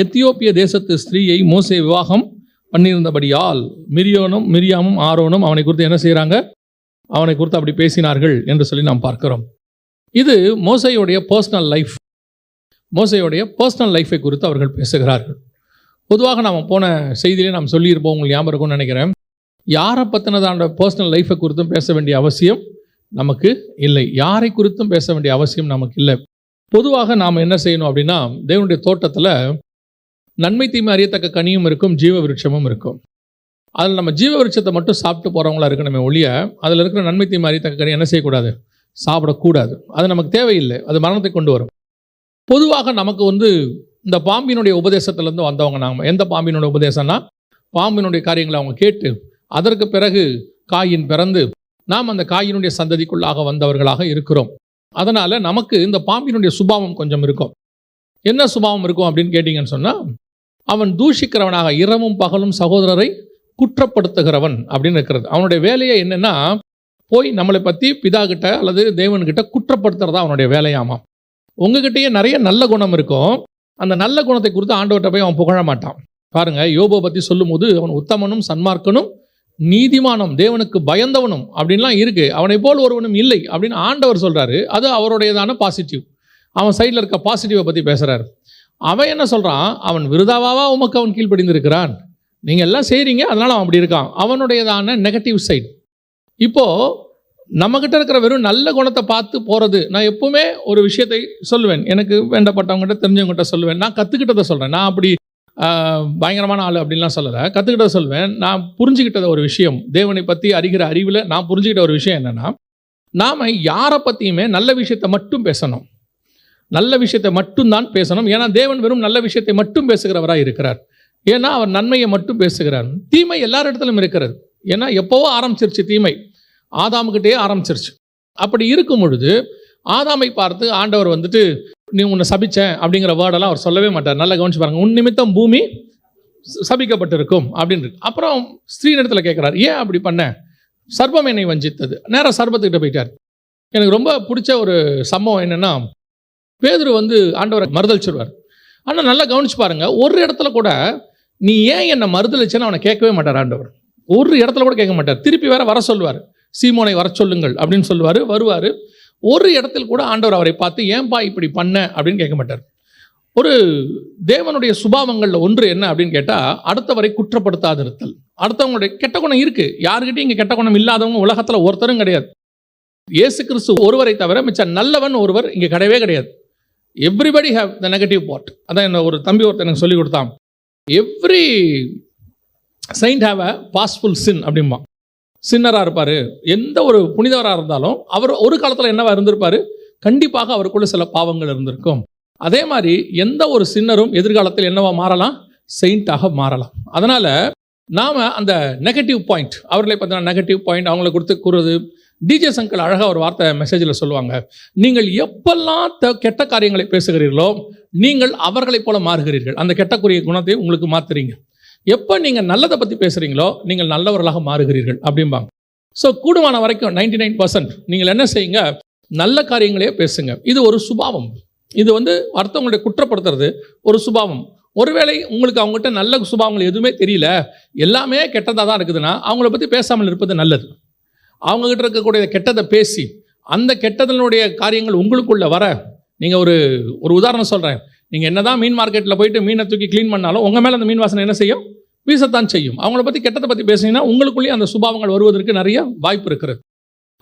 எத்தியோப்பிய தேசத்து ஸ்திரீயை மோசே விவாகம் பண்ணியிருந்தபடியால் மிரியோனும் மிரியாமும் ஆரோனும் அவனை குறித்து என்ன செய்கிறாங்க? அவனை குறித்து அப்படி பேசினார்கள் என்று சொல்லி நாம் பார்க்கிறோம். இது மோசையுடைய பர்சனல் லைஃப் மோசையுடைய பர்சனல் லைஃபை குறித்து அவர்கள் பேசுகிறார்கள். பொதுவாக நாம் போன செய்தியிலே நாம் சொல்லியிருப்போம் உங்களுக்கு ஞாபகம் இருக்கும்னு நினைக்கிறேன். யாரை பற்றினதான பர்சனல் லைஃபை குறித்தும் பேச வேண்டிய அவசியம் நமக்கு இல்லை. யாரை குறித்தும் பேச வேண்டிய அவசியம் நமக்கு இல்லை. பொதுவாக நாம் என்ன செய்யணும் அப்படின்னா தேவனுடைய தோட்டத்தில் நன்மை தீமை அறியத்தக்க கனியும் இருக்கும் ஜீவ விருட்சமும் இருக்கும். அதில் நம்ம ஜீவ விருட்சத்தை மட்டும் சாப்பிட்டு போகிறவங்களா இருக்கணுமே ஒழிய அதில் இருக்கிற நன்மை தீமை அறியத்தக்க கனி என்ன செய்யக்கூடாது? சாப்பிடக்கூடாது. அது நமக்கு தேவையில்லை. அது மரணத்தை கொண்டு வரும். பொதுவாக நமக்கு வந்து இந்த பாம்பினுடைய உபதேசத்திலேருந்து வந்தவங்க நாம். எந்த பாம்பினுடைய உபதேசம்னா பாம்பினுடைய காரியங்களை அவங்க கேட்டு அதற்கு பிறகு காயின் பிறந்து நாம் அந்த காயினுடைய சந்ததிக்குள்ளாக வந்தவர்களாக இருக்கிறோம். அதனால் நமக்கு இந்த பாம்பினுடைய சுபாவம் கொஞ்சம் இருக்கும். என்ன சுபாவம் இருக்கும் அப்படின்னு கேட்டிங்கன்னு சொன்னால் அவன் தூஷிக்கிறவனாக இரவும் பகலும் சகோதரரை குற்றப்படுத்துகிறவன் அப்படின்னு இருக்கிறது. அவனுடைய வேலையை என்னென்னா போய் நம்மளை பற்றி பிதா கிட்ட அல்லது தேவன்கிட்ட குற்றப்படுத்துறதா அவனுடைய வேலையாமா? உங்ககிட்டயே நிறைய நல்ல குணம் இருக்கும். அந்த நல்ல குணத்தை குறித்து ஆண்டவர்கிட்ட போய் அவன் புகழ மாட்டான். பாருங்க யோபோ பற்றி சொல்லும்போது அவன் உத்தமனும் சன்மார்க்கனும் நீதிமானம் தேவனுக்கு பயந்தவனும் அப்படின்லாம் இருக்கு. அவனை போல் ஒருவனும் இல்லை அப்படின்னு ஆண்டவர் சொல்றாரு. அது அவருடையதான பாசிட்டிவ் அவன் சைடில் இருக்க பாசிட்டிவை பற்றி பேசுறாரு. அவன் என்ன சொல்கிறான் அவன் விருதாவாவா உமக்கு அவன் கீழ்ப்படிந்திருக்கிறான்? நீங்கள் எல்லாம் செய்கிறீங்க அதனால் அவன் அப்படி இருக்கான். அவனுடையதான நெகட்டிவ் சைடு இப்போது நம்மக்கிட்ட இருக்கிற வெறும் நல்ல குணத்தை பார்த்து போகிறது நான் எப்பவுமே ஒரு விஷயத்தை சொல்லுவேன். எனக்கு வேண்டப்பட்டவங்ககிட்ட தெரிஞ்சவங்ககிட்ட சொல்லுவேன். நான் கற்றுக்கிட்டதை சொல்கிறேன் நான் அப்படி பயங்கரமான ஆள் அப்படின்லாம் சொல்லலை. கற்றுக்கிட்டதை சொல்வேன் நான் புரிஞ்சுக்கிட்டத ஒரு விஷயம். தேவனை பற்றி அறிகிற அறிவில் நான் புரிஞ்சுக்கிட்ட ஒரு விஷயம் என்னென்னா நாம் யாரை பற்றியுமே நல்ல விஷயத்தை மட்டும் பேசணும். நல்ல விஷயத்தை மட்டும்தான் பேசணும். ஏன்னா தேவன் வெறும் நல்ல விஷயத்தை மட்டும் பேசுகிறவராக இருக்கிறார். ஏன்னா அவர் நன்மையை மட்டும் பேசுகிறார். தீமை எல்லார் இடத்துலையும் இருக்கிறது. ஏன்னா எப்போவோ ஆரம்பிச்சிருச்சு தீமை. ஆதாமுக்கிட்டே ஆரம்பிச்சிருச்சு. அப்படி இருக்கும் பொழுது ஆதாமை பார்த்து ஆண்டவர் வந்துட்டு நீ உன்னை சபிச்சேன் அப்படிங்கிற வேர்டெல்லாம் அவர் சொல்லவே மாட்டார். நல்லா கவனிச்சு பாருங்க. உன் நிமித்தம் பூமி ச- சபிக்கப்பட்டிருக்கும் அப்படின்னு இருக்கு. அப்புறம் இடத்துல கேட்குறாரு ஏன் அப்படி பண்ண? சர்ப்பம் என்னை வஞ்சித்தது. நேராக சர்ப்பத்துக்கிட்ட போயிட்டார். எனக்கு ரொம்ப பிடிச்ச ஒரு சம்பவம் என்னென்னா பேதுரு வந்து ஆண்டவரை மறுதளிச்சிருவார் ஆனால் நல்லா கவனிச்சு பாருங்க ஒரு இடத்துல கூட நீ ஏன் என்னை மறுதளிச்சேன்னு அவனை கேட்கவே மாட்டார் ஆண்டவர். ஒரு இடத்துல கூட கேட்க மாட்டார். திருப்பி வேற வர சொல்லுவார் சீமோனை வர சொல்லுங்கள் அப்படின்னு சொல்லுவார் வருவார். ஒரு இடத்தில் கூட ஆண்டவர் அவரை பார்த்து ஏன்பா இப்படி பண்ண? அப்படின்னு கேட்க மாட்டார். ஒரு தேவனுடைய சுபாவங்களில் ஒன்று என்ன அப்படின்னு கேட்டால் அடுத்தவரை குற்றப்படுத்தாதிருத்தல். அடுத்தவங்களுடைய கெட்ட குணம் இருக்குது யாருக்கிட்டையும் இங்கே கெட்ட குணம் இல்லாதவங்க உலகத்தில் ஒருத்தரும் கிடையாது. இயேசு கிறிஸ்து ஒருவரை தவிர மிச்ச நல்லவன் ஒருவர் இங்கே கிடையவே கிடையாது. Everybody have the negative part அதான் என்ன ஒரு தம்பி ஒருத்தர் எனக்கு சொல்லி கொடுத்தான். எவ்ரி சைண்ட் ஹேவ் அ பாஸ்ஃபுல் சின் அப்படிம்பா. சின்னராக இருப்பார். எந்த ஒரு புனிதவராக இருந்தாலும் அவர் ஒரு காலத்தில் என்னவா இருந்திருப்பார்? கண்டிப்பாக அவருக்குள்ள சில பாவங்கள் இருந்திருக்கும். அதே மாதிரி எந்த ஒரு சின்னரும் எதிர்காலத்தில் என்னவா மாறலாம்? செயின்ட்டாக மாறலாம். அதனால் நாம் அந்த நெகட்டிவ் பாயிண்ட் அவர்களை பார்த்தீங்கன்னா நெகட்டிவ் பாயிண்ட் அவங்கள கொடுத்து கூறுறது டிஜே சங்கல் அழகாக ஒரு வார்த்தை மெசேஜில் சொல்லுவாங்க. நீங்கள் எப்பெல்லாம் த- கெட்ட காரியங்களை பேசுகிறீர்களோ நீங்கள் அவர்களைப் போல மாறுகிறீர்கள். அந்த கெட்டக்குரிய குணத்தை உங்களுக்கு மாற்றுறீங்க எப்போ நீங்கள் நல்லதை பற்றி பேசுகிறீங்களோ நீங்கள் நல்லவர்களாக மாறுகிறீர்கள் அப்படிம்பாங்க. ஸோ கூடுமான வரைக்கும் நைன்டி நைன் பர்சன்ட் நீங்கள் என்ன செய்யுங்க? நல்ல காரியங்களே பேசுங்க. இது ஒரு சுபாவம். இது வந்து அடுத்தவங்களுடைய குற்றப்படுத்துறது ஒரு சுபாவம். ஒருவேளை உங்களுக்கு அவங்ககிட்ட நல்ல சுபாவங்கள் எதுவுமே தெரியல. எல்லாமே கெட்டதாக தான் இருக்குதுன்னா அவங்கள பற்றி பேசாமல் இருப்பது நல்லது. அவங்ககிட்ட இருக்கக்கூடிய கெட்டதை பேசி அந்த கெட்டதனுடைய காரியங்கள் உங்களுக்குள்ள வர நீங்கள் ஒரு ஒரு உதாரணம் சொல்கிறேன் நீங்கள் என்னதான் மீன் மார்க்கெட்டில் போயிட்டு மீனை தூக்கி க்ளீன் பண்ணாலும் உங்கள் மேலே அந்த மீன் வாசனை என்ன செய்யும்? வீசத்தான் செய்யும். அவங்கள பற்றி கெட்டதை பற்றி பேசினீங்கன்னா உங்களுக்குள்ளேயே அந்த சுபாவங்கள் வருவதற்கு நிறைய வாய்ப்பு இருக்கிறது.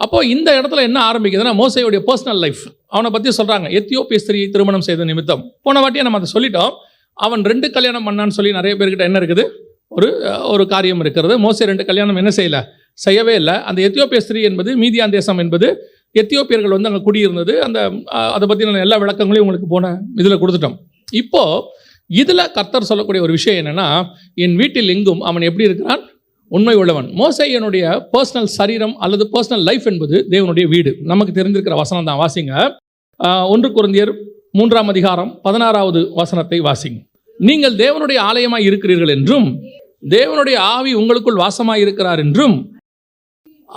அப்போ இந்த இடத்துல என்ன ஆரம்பிக்குதுன்னா மோசையுடைய பர்சனல் லைஃப் அவனை பற்றி சொல்கிறாங்க எத்தியோப்பிய ஸ்திரியை திருமணம் செய்த நிமித்தம். போன வாட்டி நம்ம அதை சொல்லிட்டோம். அவன் ரெண்டு கல்யாணம் பண்ணான்னு சொல்லி நிறைய பேர்கிட்ட என்ன இருக்குது? ஒரு ஒரு காரியம் இருக்கிறது. மோசை ரெண்டு கல்யாணம் என்ன செய்யலை? செய்யவே இல்லை. அந்த எத்தியோப்பிய ஸ்திரீ என்பது மீதியான் தேசம் என்பது எத்தியோப்பியர்கள் வந்து அங்கே குடியிருந்தது. அந்த அதை பற்றின எல்லா விளக்கங்களையும் உங்களுக்கு போன இதில் கொடுத்துட்டோம். இப்போது இதில் கர்த்தர் சொல்லக்கூடிய ஒரு விஷயம் என்னென்னா என் வீட்டில் எங்கும் அவன் எப்படி இருக்கிறான்? உண்மை உள்ளவன். மோசையனுடைய பர்சனல் சரீரம் அல்லது பர்சனல் லைஃப் என்பது தேவனுடைய வீடு. நமக்கு தெரிந்திருக்கிற வசனம் தான். வாசிங்க. ஒன்று குருந்தியர் மூன்றாம் அதிகாரம் பதினாறாவது வசனத்தை வாசிங்க. நீங்கள் தேவனுடைய ஆலயமாய் இருக்கிறீர்கள் என்றும் தேவனுடைய ஆவி உங்களுக்குள் வாசமாய் இருக்கிறார் என்றும்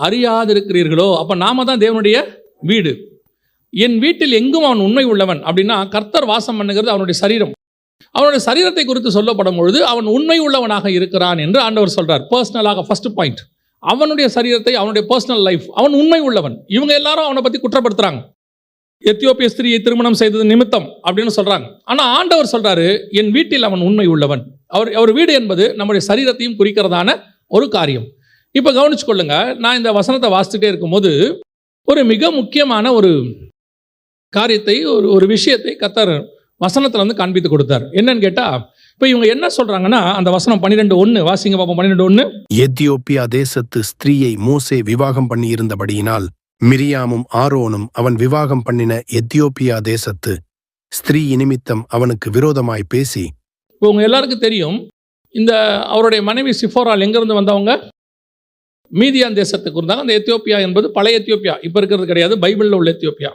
அறியாதிருக்கிறீர்களோ அப்போ நாம தான் தேவனுடைய வீடு. என் வீட்டில் எங்கும் அவன் உண்மை உள்ளவன் அப்படின்னா கர்த்தர் வாசம் பண்ணுகிறது அவனுடைய சரீரம். அவனுடைய சரீரத்தை குறித்து சொல்லப்படும் பொழுது அவன் உண்மை உள்ளவனாக இருக்கிறான் என்று ஆண்டவர் சொல்றார். பர்சனலாக ஃபர்ஸ்ட் பாயிண்ட் அவனுடைய சரீரத்தை அவனுடைய பர்சனல் லைஃப் அவன் உண்மை உள்ளவன். இவங்க எல்லாரும் அவனை பற்றி குற்றப்படுத்துறாங்க. எத்தியோப்பிய ஸ்திரியை திருமணம் செய்தது நிமித்தம் அப்படின்னு சொல்றாங்க. ஆனால் ஆண்டவர் சொல்றாரு என் வீட்டில் அவன் உண்மை உள்ளவன். அவர் அவர் வீடு என்பது நம்முடைய சரீரத்தையும் குறிக்கிறதான ஒரு காரியம். இப்போ கவனிச்சு கொள்ளுங்க நான் இந்த வசனத்தை வாசிச்சுட்டே இருக்கும்போது ஒரு மிக முக்கியமான ஒரு காரியத்தை ஒரு ஒரு விஷயத்தை கத்தர் வசனத்துல வந்து காண்பித்து கொடுத்தார். என்னன்னு கேட்டா இப்போ இவங்க என்ன சொல்றாங்கன்னா அந்த வசனம் பன்னிரெண்டு ஒன்று வாசிங்க பாப்போம் பன்னிரெண்டு ஒன்று எத்தியோப்பியா தேசத்து ஸ்திரீயை மோசே விவாகம் பண்ணியிருந்தபடியினால் மிரியாமும் ஆரோனும் அவன் விவாகம் பண்ணின எத்தியோப்பியா தேசத்து ஸ்திரீ நிமித்தம் அவனுக்கு விரோதமாய் பேசி. இப்போ உங்க எல்லாருக்கும் தெரியும் இந்த அவருடைய மனைவி சிஃபோரால் எங்கேருந்து வந்தவங்க? மீதியான் தேசத்துக்கு இருந்தாங்க அந்த எத்தியோப்பியா என்பது பழைய எத்தியோப்பியா. இப்போ இருக்கிறது கிடையாது. பைபிளில் உள்ள எத்தியோப்பியா.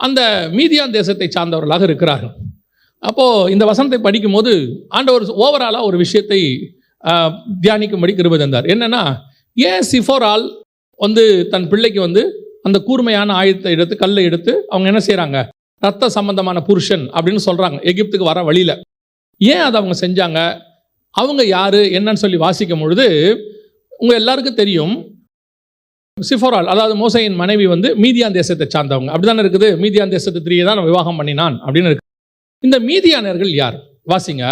அந்த மீதியான் தேசத்தை சார்ந்தவர்களாக இருக்கிறார்கள். அப்போது இந்த வசனத்தை படிக்கும்போது ஆண்டவர் ஓவராலாக ஒரு விஷயத்தை தியானிக்கும்படி கிருபை தந்தார். என்னென்னா ஏன் சிஃபோரால் வந்து தன் பிள்ளைக்கு வந்து அந்த கூர்மையான ஆயுதத்தை எடுத்து கல்லை எடுத்து அவங்க என்ன செய்கிறாங்க ரத்த சம்பந்தமான புருஷன் அப்படின்னு சொல்கிறாங்க எகிப்துக்கு வர வழியில். ஏன் அதை அவங்க செஞ்சாங்க? அவங்க யார்? என்னன்னு சொல்லி வாசிக்கும் பொழுது உங்க எல்லாருக்கும் தெரியும் சிஃபோரால் அதாவது மோசையின் மனைவி வந்து மீதியான் தேசத்தை சார்ந்தவங்க. அப்படிதானே இருக்குது? மீதியான் தேசத்து திரியை தான் விவாகம் பண்ணினான் அப்படின்னு இருக்கு. இந்த மீதியானர்கள் யார்? வாசிங்க.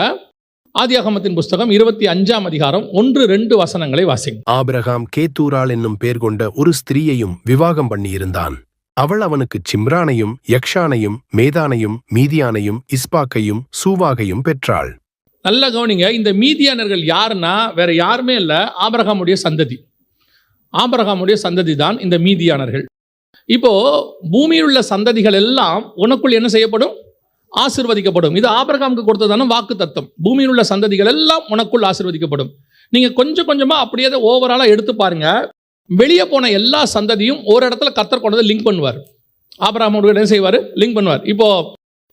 ஆதியாகமத்தின் புஸ்தகம் இருபத்தி அஞ்சாம் அதிகாரம் ஒன்று ரெண்டு வசனங்களை வாசிங்க. ஆபிரகாம் கேத்தூரால் என்னும் பேர் கொண்ட ஒரு ஸ்திரீயையும் விவாகம் பண்ணியிருந்தான். அவள் அவனுக்கு சிம்ரானையும் யக்ஷானையும் மேதானையும் மீதியானையும் இஸ்பாக்கையும் சூவாகையும் பெற்றாள். நல்ல கவனிங்க இந்த மீதியானர்கள் யாருன்னா வேற யாருமே இல்லை ஆபரகாமுடைய சந்ததி. ஆபரகாமுடைய சந்ததி தான் இந்த மீதியானர்கள். இப்போ பூமியில் உள்ள சந்ததிகள் எல்லாம் உனக்குள் என்ன செய்யப்படும்? ஆசிர்வதிக்கப்படும். இது ஆபரகாமுக்கு கொடுத்ததான வாக்கு தத்துவம் பூமியில் உள்ள சந்ததிகள் எல்லாம் உனக்குள் ஆசிர்வதிக்கப்படும். நீங்க கொஞ்சம் கொஞ்சமா அப்படியே அதை ஓவராலா எடுத்து பாருங்க. வெளியே போன எல்லா சந்ததியும் ஒரு இடத்துல கத்தர் கொண்டதை லிங்க் பண்ணுவார். ஆபரகாமுடைய என்ன செய்வார்? லிங்க் பண்ணுவார். இப்போ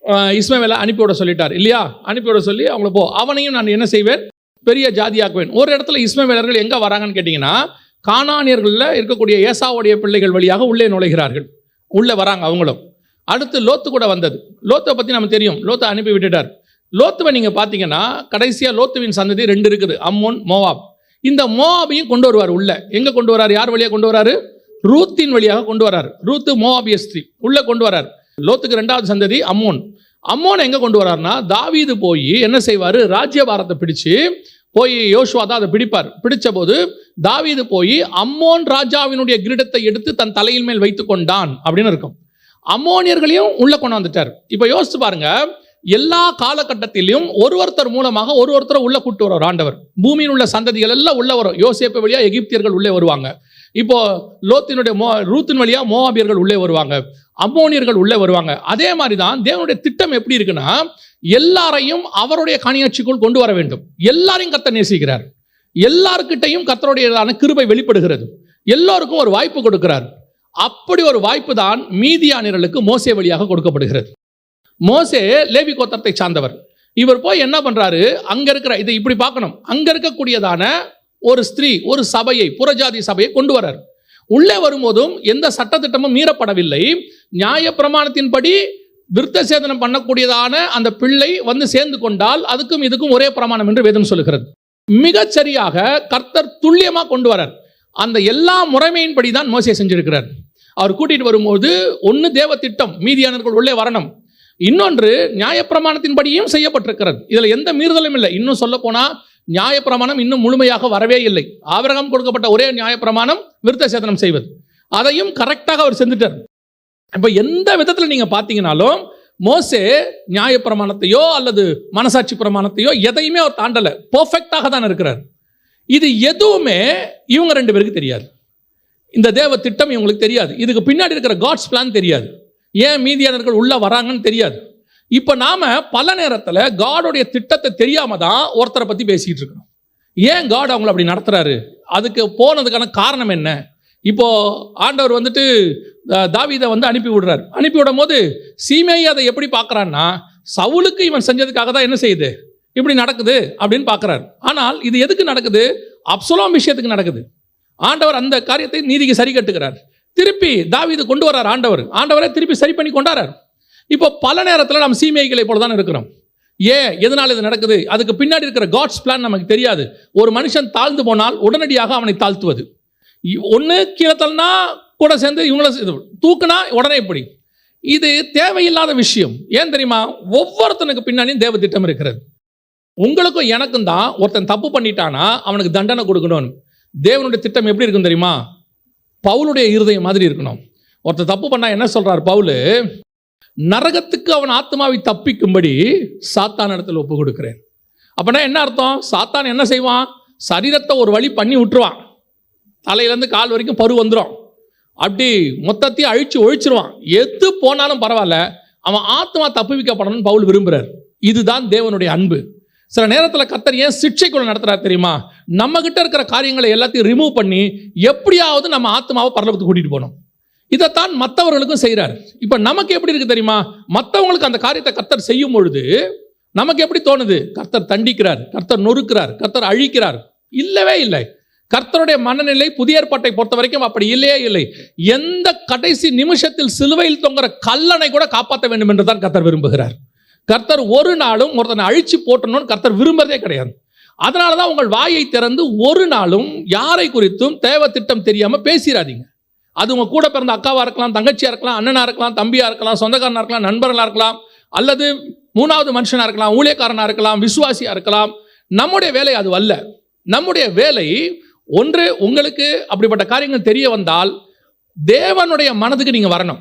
இஸ்மவேலை அனுப்பிவிட சொல்லிட்டார். இல்லையா? அனுப்பிவிட சொல்லி அவங்கள போ. அவனையும் நான் என்ன செய்வேன்? பெரிய ஜாதியாக்குவேன். ஒரு இடத்துல இஸ்மவேலர்கள் எங்கே வராங்கன்னு கேட்டிங்கன்னா காணானியர்களில் இருக்கக்கூடிய ஏசாவுடைய பிள்ளைகள் வழியாக உள்ளே நுழைகிறார்கள். உள்ளே வராங்க அவங்களும். அடுத்து லோத்து கூட வந்தது. லோத்தை பற்றி நம்ம தெரியும். லோத்தை அனுப்பி விட்டுட்டார். லோத்துவை நீங்கள் பார்த்தீங்கன்னா கடைசியாக லோத்துவின் சந்ததி ரெண்டு இருக்குது. Ammon Moab. இந்த மோவாபையும் கொண்டு வருவார் உள்ள. எங்கே கொண்டு வரார்? யார் வழியாக கொண்டு வராரு? ரூத்தின் வழியாக கொண்டு வரார். ரூத்து மோவாபிய ஸ்திரீ. உள்ளே கொண்டு வரார். லோத்துக்கு ரெண்டாவது சந்ததி அம்மோன். அம்மோனை எங்கே கொண்டு வரார்னா தாவீது போய் என்ன செய்வார்? ராஜ்யபாரத்தை பிடிச்சு போய் யோசுவா தான் அதை பிடிப்பார். பிடிச்ச போது தாவீது போய் அம்மோன் ராஜாவினுடைய கிரீடத்தை எடுத்து தன் தலையின் மேல் வைத்து கொண்டான் அப்படின்னு இருக்கும். அம்மோனியர்களையும் உள்ளே கொண்டு வந்துட்டார் இப்போ யோசிச்சு பாருங்க எல்லா காலகட்டத்திலையும் ஒரு ஒருத்தர் மூலமாக ஒரு ஒருத்தரை உள்ள கூட்டு வர்றார் ஆண்டவர். பூமியில் உள்ள சந்ததிகள் எல்லாம் உள்ள வரும். யோசேப்பு வழியா எகிப்தியர்கள் உள்ளே வருவாங்க. இப்போ லோத்தினுடைய மோ ரூத்தின் வழியா மோவாபியர்கள் உள்ளே வருவாங்க. அம்மோனியர்கள் உள்ளே வருவாங்க. அதே மாதிரி தான் தேவனுடைய திட்டம் எப்படி இருக்குன்னா எல்லாரையும் அவருடைய கணியாட்சிக்குள் கொண்டு வர வேண்டும். எல்லாரையும் கத்த நேசிக்கிறார். எல்லார்கிட்டையும் கத்தருடையதான கிருபை வெளிப்படுகிறது. எல்லோருக்கும் ஒரு வாய்ப்பு கொடுக்கிறார். அப்படி ஒரு வாய்ப்பு தான் மீதியானியர்களுக்கு மோசே வழியாக கொடுக்கப்படுகிறது. மோசே லேவி கோத்தரத்தை சார்ந்தவர். இவர் போய் என்ன பண்றாரு? அங்க இருக்கிற இதை இப்படி பார்க்கணும். அங்க இருக்கக்கூடியதான ஒரு ஸ்திரீ ஒரு சபையை புறஜாதி சபையை கொண்டு வரார் உள்ளே வரும்போதும் எந்த சட்டத்திட்டமும் மீறப்படவில்லை. நியாயப்பிரமாணத்தின்படி விருத்த சேதனம் பண்ணக்கூடியதான அந்த பிள்ளை வந்து சேர்ந்து கொண்டால் அதுக்கும் இதுக்கும் ஒரே பிரமாணம் என்று வேதம் சொல்லுகிறது. மிகச்சரியாக கர்த்தர் துல்லியமாக கொண்டு வரார். அந்த எல்லா முறைமையின்படி தான் மோசே செஞ்சிருக்கிறார். அவர் கூட்டிகிட்டு வரும்போது ஒன்று தேவ திட்டம் மீதியானவர்கள் உள்ளே வரணும். இன்னொன்று நியாயப்பிரமாணத்தின்படியும் செய்யப்பட்டிருக்கிறது. இதில் எந்த மீறுதலும் இல்லை. இன்னும் சொல்ல போனால் நியாயப்பிரமாணம் இன்னும் முழுமையாக வரவே இல்லை. ஆபிரகாம் கொடுக்கப்பட்ட ஒரே நியாயப்பிரமாணம் விருத்த சேதனம் செய்வது. அதையும் கரெக்டாக அவர் செஞ்சுட்டார். இப்போ எந்த விதத்தில் நீங்கள் பார்த்தீங்கனாலும் மோசே நியாயப்பிரமாணத்தையோ அல்லது மனசாட்சி பிரமாணத்தையோ எதையுமே அவர் தாண்டலை. பர்ஃபெக்டாக தான் இருக்கிறார். இது எதுவுமே இவங்க ரெண்டு பேருக்கு தெரியாது. இந்த தேவ திட்டம் இவங்களுக்கு தெரியாது. இதுக்கு பின்னாடி இருக்கிற காட்ஸ் பிளான் தெரியாது. ஏன் மீதியானர்கள் உள்ளே வராங்கன்னு தெரியாது. இப்போ நாம பல நேரத்தில் காடோடைய திட்டத்தை தெரியாம தான் ஒருத்தரை பற்றி பேசிக்கிட்டு இருக்கோம் ஏன் காட் அவங்கள அப்படி நடத்துறாரு? அதுக்கு போனதுக்கான காரணம் என்ன? இப்போ ஆண்டவர் வந்துட்டு தாவிதை வந்து அனுப்பி விடுறாரு. அனுப்பி விடும் போது சீமையை அதை எப்படி பார்க்கறான்னா சவுலுக்கு இவன் செஞ்சதுக்காக தான் என்ன செய்யுது? இப்படி நடக்குது அப்படின்னு பார்க்குறாரு. ஆனால் இது எதுக்கு நடக்குது? அப்சலோம் விஷயத்துக்கு நடக்குது. ஆண்டவர் அந்த காரியத்தை நீதிக்கு சரி கட்டுகிறார். திருப்பி தாவீது கொண்டு வரார் ஆண்டவர். ஆண்டவரை திருப்பி சரி பண்ணி கொண்டாடுறார் இப்போ பல நேரத்தில் நம்ம சீமைகளை போல தான் இருக்கிறோம். ஏன்? எதனால் இது நடக்குது? அதுக்கு பின்னாடி இருக்கிற காட்ஸ் பிளான் நமக்கு தெரியாது. ஒரு மனுஷன் தாழ்ந்து போனால் உடனடியாக அவனை தாழ்த்துவது. ஒன்று கீழே தள்ளினா கூட சேர்ந்து இவங்கள தூக்குனா உடனே இப்படி. இது தேவையில்லாத விஷயம். ஏன் தெரியுமா? ஒவ்வொருத்தனுக்கு பின்னாடியும் தேவ திட்டம் இருக்கிறது. உங்களுக்கும் எனக்கும் தான் ஒருத்தன் தப்பு பண்ணிட்டானா அவனுக்கு தண்டனை கொடுக்கணும். தேவனுடைய திட்டம் எப்படி இருக்கும் தெரியுமா? பவுலுடைய இருதயம் மாதிரி இருக்கணும். ஒருத்தன் தப்பு பண்ணால் என்ன சொல்கிறார் பவுலு? நரகத்துக்கு அவன் ஆத்மாவை தப்பிக்கும்படி சாத்தான் இடத்துல ஒப்பு கொடுக்கிறேன் அப்படின்னா என்ன அர்த்தம்? சாத்தான் என்ன செய்வான்? சரீரத்தை ஒரு வழி பண்ணி விட்டுருவான். தலையிலேருந்து கால் வரைக்கும் பரு வந்துடும் அப்படி மொத்தத்தையும் அழிச்சு ஒழிச்சிருவான். எது போனாலும் பரவாயில்ல. அவன் ஆத்மா தப்புவிக்கப்படணும்னு பவுல் விரும்புகிறார் இதுதான் தேவனுடைய அன்பு. சில நேரத்தில் கத்தர் ஏன் சிக்ஷைக்குள்ள நடத்துறாரு தெரியுமா? நம்ம கிட்ட இருக்கிற காரியங்களை எல்லாத்தையும் ரிமூவ் பண்ணி எப்படியாவது நம்ம ஆத்மாவை பரலோகத்துக்கு கூட்டிகிட்டு போகணும். இதைத்தான் மற்றவர்களுக்கும் செய்கிறார் இப்போ நமக்கு எப்படி இருக்கு தெரியுமா? மற்றவங்களுக்கு அந்த காரியத்தை கர்த்தர் செய்யும் பொழுது நமக்கு எப்படி தோணுது? கர்த்தர் தண்டிக்கிறார் கர்த்தர் நொறுக்கிறார் கர்த்தர் அழிக்கிறார். இல்லவே இல்லை. கர்த்தருடைய மனநிலை புதிய ஏற்பாட்டை பொறுத்த வரைக்கும் அப்படி இல்லையே இல்லை. எந்த கடைசி நிமிஷத்தில் சிலுவையில் தொங்குற கல்லனை கூட காப்பாற்ற வேண்டும் என்று தான் கர்த்தர் விரும்புகிறார். கர்த்தர் ஒரு நாளும் ஒருத்தனை அழிச்சு போட்டணும்னு கர்த்தர் விரும்புறதே கிடையாது. அதனால தான் உங்கள் வாயை திறந்து ஒரு நாளும் யாரை குறித்தும் தேவ திட்டம் தெரியாமல் பேசிடாதீங்க அது உங்கள் கூட பிறந்த அக்காவாக இருக்கலாம் தங்கச்சியாக இருக்கலாம் அண்ணனாக இருக்கலாம் தம்பியாக இருக்கலாம் சொந்தக்காரனாக இருக்கலாம் நண்பர்களாக இருக்கலாம் அல்லது மூணாவது மனுஷனாக இருக்கலாம் ஊழியக்காரனாக இருக்கலாம் விசுவாசியாக இருக்கலாம் நம்முடைய வேலை அது அல்ல. நம்முடைய வேலை ஒன்று உங்களுக்கு அப்படிப்பட்ட காரியங்கள் தெரிய வந்தால் தேவனுடைய மனதுக்கு நீங்கள் வரணும்.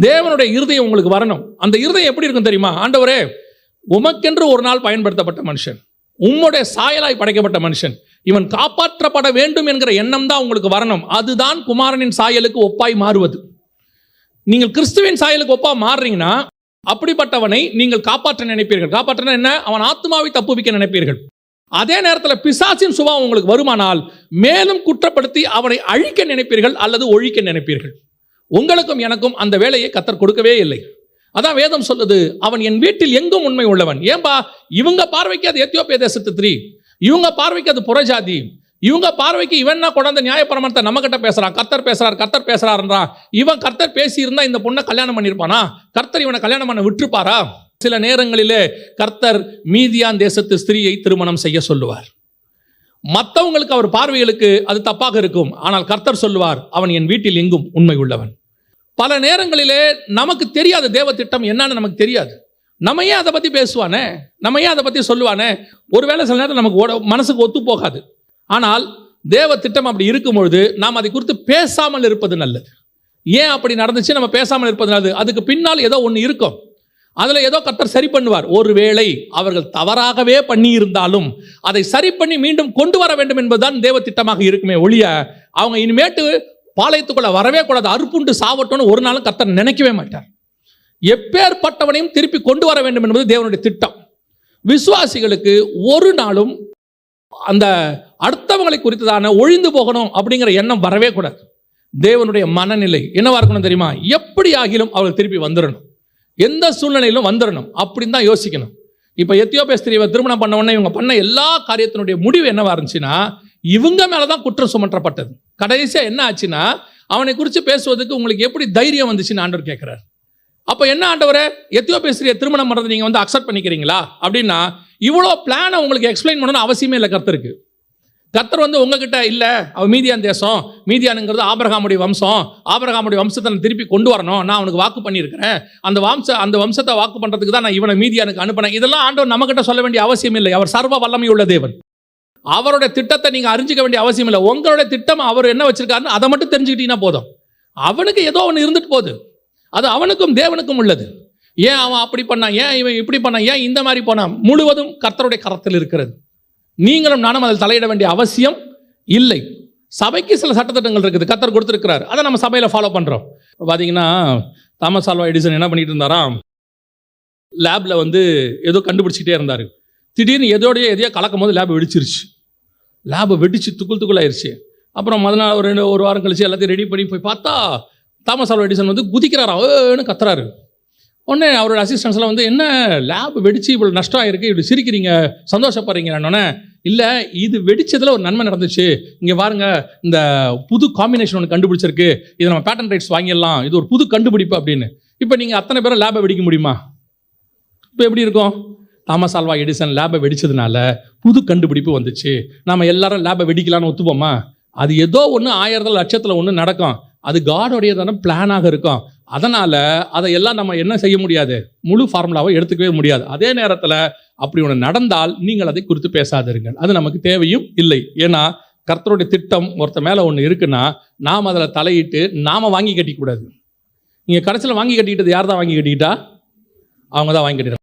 தேவனுடைய இருதயம் உங்களுக்கு வரணும். அந்த இருதயம் எப்படி இருக்கும் தெரியுமா? ஆண்டவரே உமக்கென்று ஒரு நாள் பயன்படுத்தப்பட்ட மனுஷன். உம்முடைய சாயலாய் படைக்கப்பட்ட மனுஷன். இவன் காப்பாற்றப்பட வேண்டும் என்கிற எண்ணம் தான் உங்களுக்கு வரணும். அதுதான் குமாரனின் சாயலுக்கு ஒப்பாய் மாறுவது. நீங்கள் கிறிஸ்துவின் சாயலுக்கு ஒப்பா மாறுறீங்கன்னா அப்படிப்பட்டவனை நீங்கள் காப்பாற்ற நினைப்பீர்கள். காப்பாற்ற என்ன? அவன் ஆத்மாவை தப்புவிக்க நினைப்பீர்கள். அதே நேரத்தில் பிசாசின் சுபாவம் உங்களுக்கு வருமானால் மேலும் குற்றப்படுத்தி அவனை அழிக்க நினைப்பீர்கள் அல்லது ஒழிக்க நினைப்பீர்கள். உங்களுக்கும் எனக்கும் அந்த வேலையை கத்தர் கொடுக்கவே இல்லை. அதான் வேதம் சொல்லுது அவன் என் வீட்டில் எங்கும் உண்மை உள்ளவன். ஏன்பா? இவங்க பார்வைக்கு அது எத்தியோப்பிய தேசத்து த்ரீ. இவங்க பார்வைக்கு அது புறஜாதி இவங்க பார்வைக்கு இவன் என்ன கொண்டாந்த நியாயப்பிரமாணத்தை நம்மகிட்ட பேசுறான்? கர்த்தர் பேசுறார் கர்த்தர் பேசுறாருன்றான் இவன் கர்த்தர் பேசியிருந்தா இந்த பொண்ணை கல்யாணம் பண்ணியிருப்பானா? கர்த்தர் இவனை கல்யாணம் பண்ண விட்டுருப்பாரா? சில நேரங்களிலே கர்த்தர் மீதியான் தேசத்து ஸ்திரீயை திருமணம் செய்ய சொல்லுவார். மற்றவங்களுக்கு அவர் பார்வைகளுக்கு அது தப்பாக இருக்கும். ஆனால் கர்த்தர் சொல்லுவார் அவன் என் வீட்டில் எங்கும் உண்மை உள்ளவன். பல நேரங்களிலே நமக்கு தெரியாத தேவ திட்டம் என்னன்னு நமக்கு தெரியாது. நம்ம ஏன் அதை பற்றி பேசுவானே? நம்ம ஏன் அதை பற்றி சொல்லுவானே? ஒருவேளை சில நேரத்தில் நமக்கு ஓட மனசுக்கு ஒத்து போகாது. ஆனால் தேவ திட்டம் அப்படி இருக்கும் பொழுது நாம் அதை குறித்து பேசாமல் இருப்பது நல்லது. ஏன் அப்படி நடந்துச்சு? நம்ம பேசாமல் இருப்பது நல்லது. அதுக்கு பின்னால் ஏதோ ஒன்று இருக்கும். அதில் ஏதோ கத்தர் சரி பண்ணுவார். ஒருவேளை அவர்கள் தவறாகவே பண்ணி இருந்தாலும் அதை சரி பண்ணி மீண்டும் கொண்டு வர வேண்டும் என்பதுதான் தேவ திட்டமாக இருக்குமே ஒழிய அவங்க இனிமேட்டு பாளையத்துக்குள்ளே வரவே கூடாது. அறுப்புண்டு சாவட்டோன்னு ஒரு நாளும் கத்தர் நினைக்கவே மாட்டார். எப்பேற்பட்டவனையும் திருப்பி கொண்டு வர வேண்டும் என்பது தேவனுடைய திட்டம். விசுவாசிகளுக்கு ஒரு நாளும் அந்த அடுத்தவங்களை குறித்ததான ஒழிந்து போகணும் அப்படிங்கிற எண்ணம் வரவே கூடாது. தேவனுடைய மனநிலை என்னவா இருக்கணும் தெரியுமா? எப்படி ஆகிலும் அவர்கள் திருப்பி வந்துடணும் எந்த சூழ்நிலையிலும் வந்துடணும் அப்படின்னு தான் யோசிக்கணும். இப்போ எத்தியோப்பிய ஸ்திரீவை திருமணம் பண்ண உடனே இவங்க பண்ண எல்லா காரியத்தினுடைய முடிவு என்னவா இருந்துச்சுன்னா இவங்க மேலே தான் குற்றம் சுமற்றப்பட்டது. கடைசியாக என்ன ஆச்சுன்னா அவனை குறித்து பேசுவதுக்கு உங்களுக்கு எப்படி தைரியம் வந்துச்சுன்னு ஆண்டவர் கேட்குறாரு. அப்போ என்ன ஆண்டவரை? எத்தியோப்பிய ஸ்திரியை திருமணம் பண்ணுறது நீங்கள் வந்து அக்செப்ட் பண்ணிக்கிறீங்களா? அப்படின்னா இவ்வளோ பிளானை உங்களுக்கு எக்ஸ்பிளைன் பண்ணணும்னு அவசியமே இல்லை கர்த்தருக்கு. கர்த்தர் வந்து உங்ககிட்ட இல்லை அவன் மீதியான் தேசம் மீதியானுங்கிறது ஆபரகாமுடைய வம்சம் ஆபரகாமுடைய வம்சத்தை நான் திருப்பி கொண்டு வரணும் நான் அவனுக்கு வாக்கு பண்ணியிருக்கிறேன். அந்த வம்ச அந்த வம்சத்தை வாக்கு பண்ணுறதுக்கு தான் நான் இவனை மீதியானுக்கு அனுப்பினேன். இதெல்லாம் ஆண்டவர் நம்மகிட்ட சொல்ல வேண்டிய அவசியம் இல்லை. அவர் சர்வ வல்லமை உள்ள தேவன். அவருடைய திட்டத்தை நீங்கள் அறிஞ்சிக்க வேண்டிய அவசியம் இல்லை. உங்களுடைய திட்டம் அவர் என்ன வச்சிருக்காருன்னு அதை மட்டும் தெரிஞ்சுக்கிட்டீங்கன்னா போதும். அவனுக்கு ஏதோ ஒன்று இருந்துட்டு போகுது. அது அவனுக்கும் தேவனுக்கும் உள்ளது. ஏன் அவன் அப்படி பண்ணான்? ஏன் இவன் இப்படி பண்ணான்? ஏன் இந்த மாதிரி போனான்? முழுவதும் கர்த்தருடைய கரத்தில் இருக்கிறது. நீங்களும் நானும் அதில் தலையிட வேண்டிய அவசியம் இல்லை. சபைக்கு சில சட்டத்திட்டங்கள் இருக்குது. கர்த்தர் கொடுத்துருக்கிறார். அதை நம்ம சபையில் ஃபாலோ பண்ணுறோம் இப்போ பார்த்தீங்கன்னா தாமஸ் ஆல்வா எடிசன் என்ன பண்ணிட்டு இருந்தாராம்? லேபில் வந்து ஏதோ கண்டுபிடிச்சிக்கிட்டே இருந்தார். திடீர்னு எதோடைய எதையோ கலக்கும் போது லேப் வெடிச்சிருச்சு. லேபை வெடிச்சு துக்குள் துக்குள் ஆயிடுச்சு அப்புறம் மொதல் நாள் ஒரு ரெண்டு ஒரு வாரம் கழிச்சு எல்லாத்தையும் ரெடி பண்ணி போய் பார்த்தா தாமஸ் ஆல்வா எடிசன் வந்து குதிக்கிறாரா? ஏன்னு கத்துறாரு. உடனே அவரோட அசிஸ்டன்ஸ்லாம் வந்து என்ன லேப் வெடிச்சு இவ்வளோ நஷ்டம் ஆயிருக்கு இப்படி சிரிக்கிறீங்க சந்தோஷப்படுறீங்க இல்லை இது வெடிச்சதில் ஒரு நன்மை நடந்துச்சு. இங்கே பாருங்க இந்த புது காம்பினேஷன் ஒன்று கண்டுபிடிச்சிருக்கு. இதை நம்ம பேட்டன் ரைட்ஸ் வாங்கிடலாம். இது ஒரு புது கண்டுபிடிப்பு அப்படின்னு. இப்போ நீங்கள் அத்தனை பேரும் லேபை வெடிக்க முடியுமா? இப்போ எப்படி இருக்கும்? தாமஸ் ஆல்வா எடிசன் லேபை வெடிச்சதுனால புது கண்டுபிடிப்பு வந்துச்சு. நம்ம எல்லாரும் லேபை வெடிக்கலாம்னு ஒத்துப்போமா? அது ஏதோ ஒன்று ஆயிரத்தில் லட்சத்தில் ஒன்று நடக்கும். அது காடோடையதான பிளானாக இருக்கும். அதனால் அதை எல்லாம் நம்ம என்ன செய்ய முடியாது? முழு ஃபார்முலாவை எடுத்துக்கவே முடியாது. அதே நேரத்தில் அப்படி ஒன்று நடந்தால் நீங்கள் அதை குறித்து பேசாதிருங்கள். அது நமக்கு தேவையும் இல்லை. ஏன்னா கர்த்தருடைய திட்டம் ஒருத்த மேலே ஒன்று இருக்குன்னா நாம் அதில் தலையிட்டு நாம் வாங்கி கட்டிக்கூடாது நீங்கள் கடைசியில் வாங்கி கட்டிக்கிட்டது யார் தான் வாங்கி கட்டிக்கிட்டா? அவங்க தான் வாங்கி கட்டிடுறாங்க